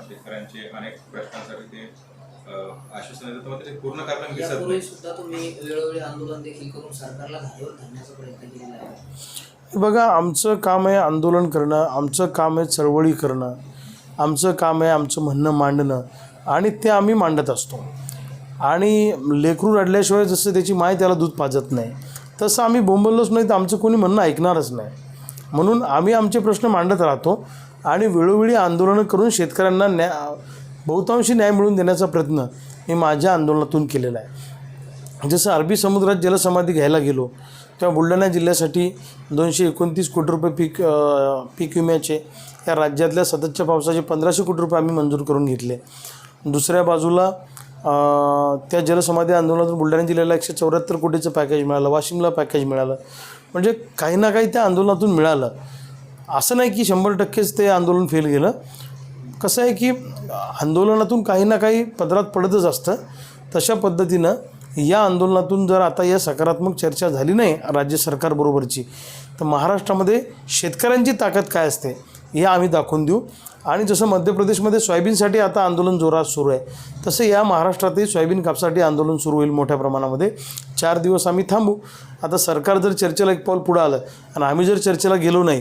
शेतकऱ्यांचे अनेक प्रश्नांसाठी ते आश्वासन देतात मात्र ते पूर्ण करणं दिसत सुद्धा तुम्ही वेळोवेळी आंदोलन देखील करून सरकारला धारेवर धरण्याचा प्रयत्न केलेला आहे. बघा आमचं काम आहे आंदोलन करणं आमचं काम आहे चळवळी करणं आमचं काम आहे आमचं म्हणणं मांडणं आणि ते आम्ही मांडत असतो. आणि लेकरू रडल्याशिवाय जसं त्याची माय त्याला दूध पाजत नाही तसं आम्ही बोंबललोच नाही तर आमचं कोणी म्हणणं ऐकणारच नाही. म्हणून आम्ही आमचे प्रश्न मांडत राहतो. आणि वेळोवेळी आंदोलनं करून शेतकऱ्यांना न्याय बहुतांशी न्याय मिळवून देण्याचा प्रयत्न मी माझ्या आंदोलनातून केलेला आहे. जसं अरबी समुद्रात जलसमाधी घ्यायला गेलो तेव्हा बुलढाणा जिल्ह्यासाठी दोनशे एकोणतीस कोटी रुपये पीक पीक विम्याचे या राज्यातल्या सततच्या पावसाचे पंधराशे कोटी रुपये आम्ही मंजूर करून घेतले. दुसऱ्या बाजूला त्या जलसमाधी आंदोलनातून बुलढाणा जिल्ह्याला एकशे चौऱ्याहत्तर कोटीचं पॅकेज मिळालं वाशिमला पॅकेज मिळालं. म्हणजे काही ना काही त्या आंदोलनातून मिळालं. असं नाही की शंभर टक्केच ते आंदोलन फेल गेलं. कसं आहे की आंदोलनातून काही ना काही पदरात पडतच असतं. तशा पद्धतीनं या आंदोलनातून जर आता या सकारात्मक चर्चा झाली नाही राज्य सरकारबरोबरची तर महाराष्ट्रामध्ये शेतकऱ्यांची ताकद काय असते हे आम्ही दाखवून देऊ. आणि जसं मध्य प्रदेशमध्ये सोयाबीनसाठी आता आंदोलन जोरात सुरू आहे तसं या महाराष्ट्रातही सोयाबीन कापसाठी आंदोलन सुरू होईल मोठ्या प्रमाणामध्ये. चार दिवस आम्ही थांबू. आता सरकार जर चर्चेला एक पाऊल पुढं आलं आणि आम्ही जर चर्चेला गेलो नाही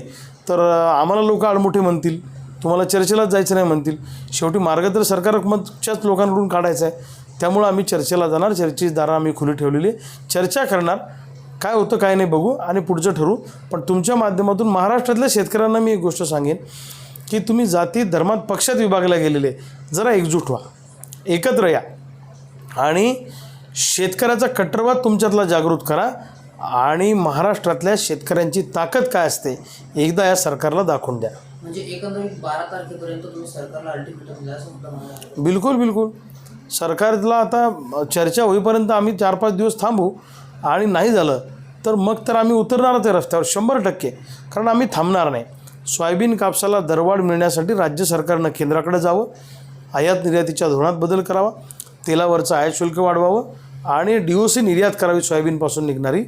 तर आम्हाला लोक आडमोठे म्हणतील. तुम्हाला चर्चेलाच जायचं नाही म्हणतील. शेवटी मार्ग तर सरकारमधच्याच लोकांकडून काढायचा आहे. त्यामुळं आम्ही चर्चेला जाणार. चर्चेची दारं आम्ही खुली ठेवलेली आहे. चर्चा करणार. काय होतं काय नाही बघू आणि पुढचं ठरवू पण तुमच्या माध्यमातून महाराष्ट्रातल्या शेतकऱ्यांना मी एक गोष्ट सांगेन. की तुम्ही जाती धर्मात पक्षात विभागल्या गेलेले. जरा एकजूट व्हा. एकत्र या. आणि शेतकऱ्याचा कट्टरवाद तुमच्यातला जागृत करा. आणि महाराष्ट्रातल्या शेतकऱ्यांची ताकद काय असते एकदा या सरकारला दाखवून द्या. म्हणजे एकंदरीत बारा तारखेपर्यंत तुम्ही सरकारला अल्टिमेटम असं म्हणाला बिलकुल बिलकुल. सरकारला आता चर्चा होईपर्यंत आम्ही चार पाच दिवस थांबू. आणि नाही झालं तर मग तर आम्ही उतरणारच आहे रस्त्यावर शंभर टक्के. कारण आम्ही थांबणार नाही. सोयाबीन कापसाला दरवाढ मिळण्यासाठी राज्य सरकारनं केंद्राकडे जावं आयात निर्यातीच्या धोरणात बदल करावा तेलावरचं आयात शुल्क वाढवावं आणि डी ओ सी निर्यात करावी सोयाबीनपासून निघणारी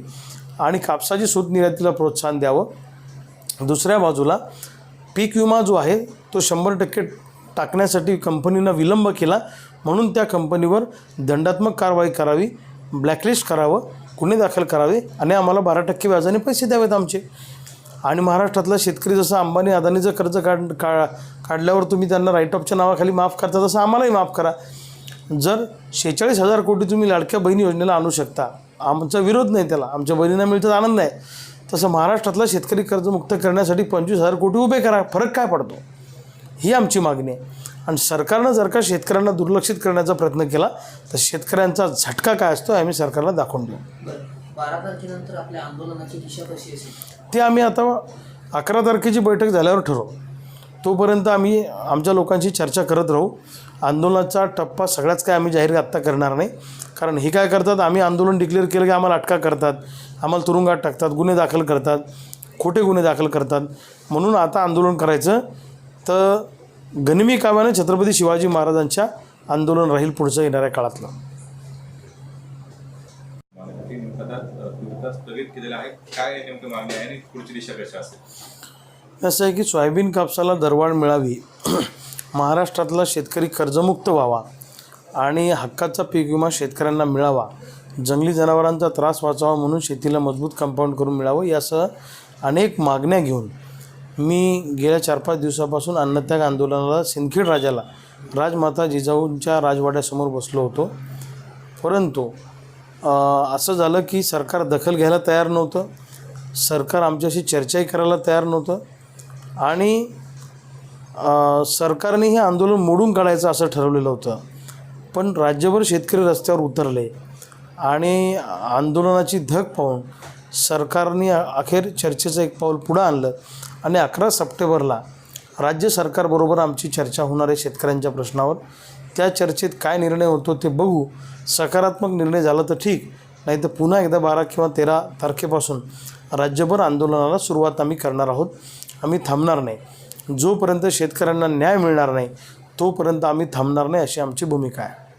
आणि कापसाची सूत निर्यातीला प्रोत्साहन द्यावं. दुसऱ्या बाजूला पीक विमा जो आहे तो शंभर टक्के टाकण्यासाठी कंपनीनं विलंब केला म्हणून त्या कंपनीवर दंडात्मक कारवाई करावी ब्लॅकलिस्ट करावं गुन्हे दाखल करावे आणि आम्हाला बारा टक्के व्याजाने पैसे द्यावेत आमचे. आणि महाराष्ट्रातला शेतकरी जसं अंबानी अदानीचं कर्ज काढ का काढल्यावर तुम्ही त्यांना राईट ऑफच्या नावाखाली माफ करता तसं आम्हालाही माफ करा. जर शेहेचाळीस हजार कोटी तुम्ही लाडक्या बहिणी योजनेला आणू शकता आमचा विरोध नाही त्याला आमच्या बहिणींना मिळतात आनंद आहे तसं महाराष्ट्रातला शेतकरी कर्जमुक्त करण्यासाठी पंचवीस हजार कोटी उभे करा फरक काय पडतो? ही आमची मागणी आहे. आणि सरकारनं जर का शेतकऱ्यांना दुर्लक्षित करण्याचा प्रयत्न केला तर शेतकऱ्यांचा झटका काय असतो आम्ही सरकारला दाखवून देऊ. बारा तारखेनंतर आपल्या आंदोलनाची दिशा कशी असेल? ते आम्ही आता अकरा तारखेची बैठक झाल्यावर ठरवू. तोपर्यंत आम्ही आमच्या लोकांशी चर्चा करत राहू. आंदोलनाचा टप्पा सगळ्याच काय आम्ही जाहीर आत्ता करणार नाही. कारण हे काय करतात आम्ही आंदोलन डिक्लेअर केलं की आम्हाला अटका करतात आम्हाला तुरुंगात टाकतात गुन्हे दाखल करतात खोटे गुन्हे दाखल करतात. म्हणून आता आंदोलन करायचं. तर गनिमी काव्यानं छत्रपती शिवाजी महाराजांच्या आंदोलन राहील पुढचं येणाऱ्या काळातलं. आता स्थगित केलेला आहे. काय नेमकं मागणी आहे आणि पुढची दिशा कशा असेल? असं आहे की सोयाबीन कापसाला दरवाढ मिळावी. महाराष्ट्रातला शेतकरी कर्जमुक्त व्हावा आणि हक्काचा पीक विमा शेतकऱ्यांना मिळावा. जंगली जनावरांचा त्रास वाचावा म्हणून शेतीला मजबूत कंपाऊंड करून मिळावं यासह अनेक मागण्या घेऊन मी गेल्या चार पाच दिवसापासून अन्नत्याग आंदोलनाला सिंदखेड राजाला राजमाता जिजाऊंच्या राजवाड्यासमोर बसलो होतो. परंतु असं झालं की सरकार दखल घ्यायला तयार नव्हतं. सरकार आमच्याशी चर्चाही करायला तयार नव्हतं. आणि सरकारने हे आंदोलन मोडून काढायचं असं ठरवलेलं होतं. पण राज्यभर शेतकरी रस्त्यावर उतरले आणि आंदोलनाची धग पाहून सरकारने अखेर चर्चेचं एक पाऊल पुढं आणलं आणि अकरा सप्टेंबरला राज्य सरकारबरोबर आमची चर्चा होणार आहे शेतकऱ्यांच्या प्रश्नावर. त्या चर्चेत काय निर्णय होतो ते बघू. सकारात्मक निर्णय झाला तर ठीक. नाही तर पुन्हा एकदा बारा किंवा तेरा तारखेपासून राज्यभर आंदोलनाला सुरुवात आम्ही करणार आहोत. आम्ही थांबणार नाही. जोपर्यंत शेतकऱ्यांना न्याय मिळणार नाही तोपर्यंत आम्ही थांबणार नाही अशी आमची भूमिका आहे.